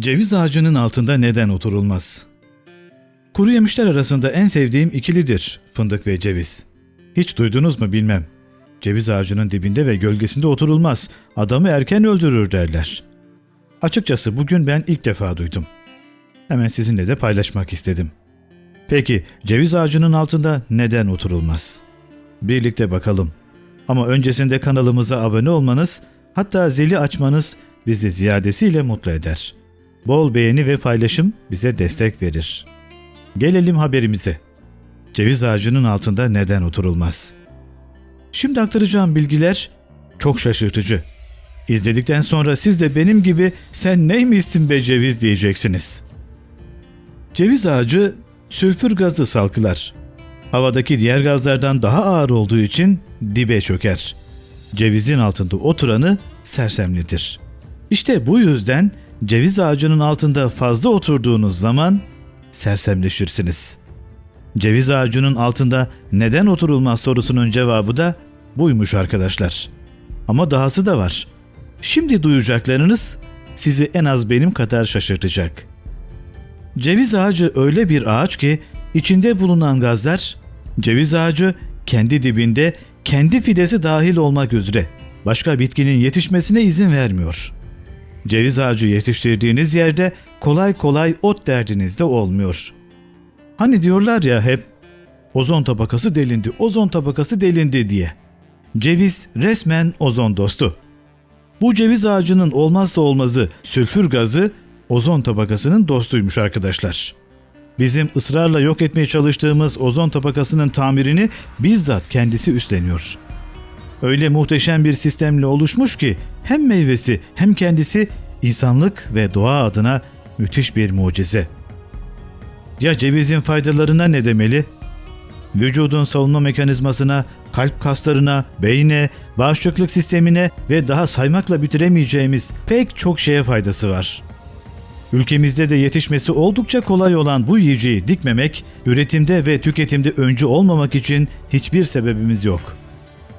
Ceviz ağacının altında neden oturulmaz? Kuru yemişler arasında en sevdiğim ikilidir fındık ve ceviz. Hiç duydunuz mu bilmem. Ceviz ağacının dibinde ve gölgesinde oturulmaz. Adamı erken öldürür derler. Açıkçası bugün ben ilk defa duydum. Hemen sizinle de paylaşmak istedim. Peki ceviz ağacının altında neden oturulmaz? Birlikte bakalım. Ama öncesinde kanalımıza abone olmanız, hatta zili açmanız bizi ziyadesiyle mutlu eder. Bol beğeni ve paylaşım bize destek verir. Gelelim haberimize. Ceviz ağacının altında neden oturulmaz? Şimdi aktaracağım bilgiler çok şaşırtıcı. İzledikten sonra siz de benim gibi sen neymişsin be ceviz diyeceksiniz. Ceviz ağacı sülfür gazı salgılar. Havadaki diğer gazlardan daha ağır olduğu için dibe çöker. Cevizin altında oturanı sersemlidir. İşte bu yüzden ceviz ağacının altında fazla oturduğunuz zaman sersemleşirsiniz. Ceviz ağacının altında neden oturulmaz sorusunun cevabı da buymuş arkadaşlar. Ama dahası da var. Şimdi duyacaklarınız sizi en az benim kadar şaşırtacak. Ceviz ağacı öyle bir ağaç ki içinde bulunan gazlar ceviz ağacı kendi dibinde kendi fidesi dahil olmak üzere başka bitkinin yetişmesine izin vermiyor. Ceviz ağacı yetiştirdiğiniz yerde kolay kolay ot derdiniz de olmuyor. Hani diyorlar ya hep ozon tabakası delindi, ozon tabakası delindi diye. Ceviz resmen ozon dostu. Bu ceviz ağacının olmazsa olmazı sülfür gazı ozon tabakasının dostuymuş arkadaşlar. Bizim ısrarla yok etmeye çalıştığımız ozon tabakasının tamirini bizzat kendisi üstleniyor. Öyle muhteşem bir sistemle oluşmuş ki hem meyvesi hem kendisi insanlık ve doğa adına müthiş bir mucize. Ya cevizin faydalarına ne demeli? Vücudun savunma mekanizmasına, kalp kaslarına, beyne, bağışıklık sistemine ve daha saymakla bitiremeyeceğimiz pek çok şeye faydası var. Ülkemizde de yetişmesi oldukça kolay olan bu yiyeceği dikmemek, üretimde ve tüketimde öncü olmamak için hiçbir sebebimiz yok.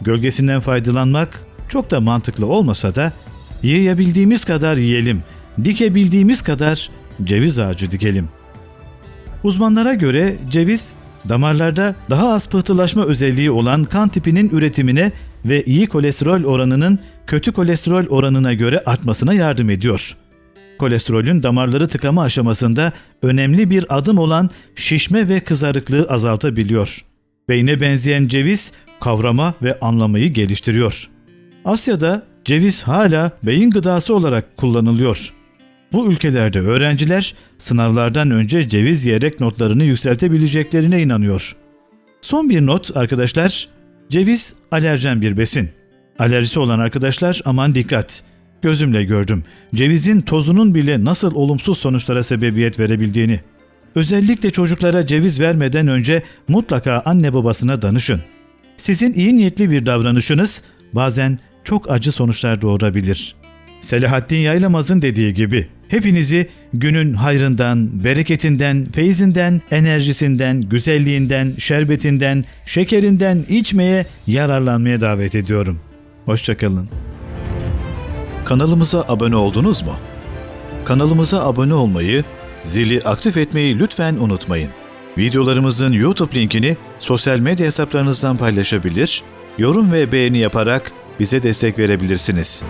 Gölgesinden faydalanmak çok da mantıklı olmasa da yiyebildiğimiz kadar yiyelim, dikebildiğimiz kadar ceviz ağacı dikelim. Uzmanlara göre ceviz damarlarda daha az pıhtılaşma özelliği olan kan tipinin üretimine ve iyi kolesterol oranının kötü kolesterol oranına göre artmasına yardım ediyor. Kolesterolün damarları tıkama aşamasında önemli bir adım olan şişme ve kızarıklığı azaltabiliyor. Beyne benzeyen ceviz kavrama ve anlamayı geliştiriyor. Asya'da ceviz hala beyin gıdası olarak kullanılıyor. Bu ülkelerde öğrenciler sınavlardan önce ceviz yiyerek notlarını yükseltebileceklerine inanıyor. Son bir not arkadaşlar. Ceviz alerjen bir besin. Alerjisi olan arkadaşlar aman dikkat. Gözümle gördüm. Cevizin tozunun bile nasıl olumsuz sonuçlara sebebiyet verebildiğini. Özellikle çocuklara ceviz vermeden önce mutlaka anne babasına danışın. Sizin iyi niyetli bir davranışınız bazen çok acı sonuçlar doğurabilir. Selahattin Yaylamaz'ın dediği gibi hepinizi günün hayrından, bereketinden, feyzinden, enerjisinden, güzelliğinden, şerbetinden, şekerinden içmeye, yararlanmaya davet ediyorum. Hoşçakalın. Kanalımıza abone oldunuz mu? Kanalımıza abone olmayı, zili aktif etmeyi lütfen unutmayın. Videolarımızın YouTube linkini sosyal medya hesaplarınızdan paylaşabilir, yorum ve beğeni yaparak bize destek verebilirsiniz.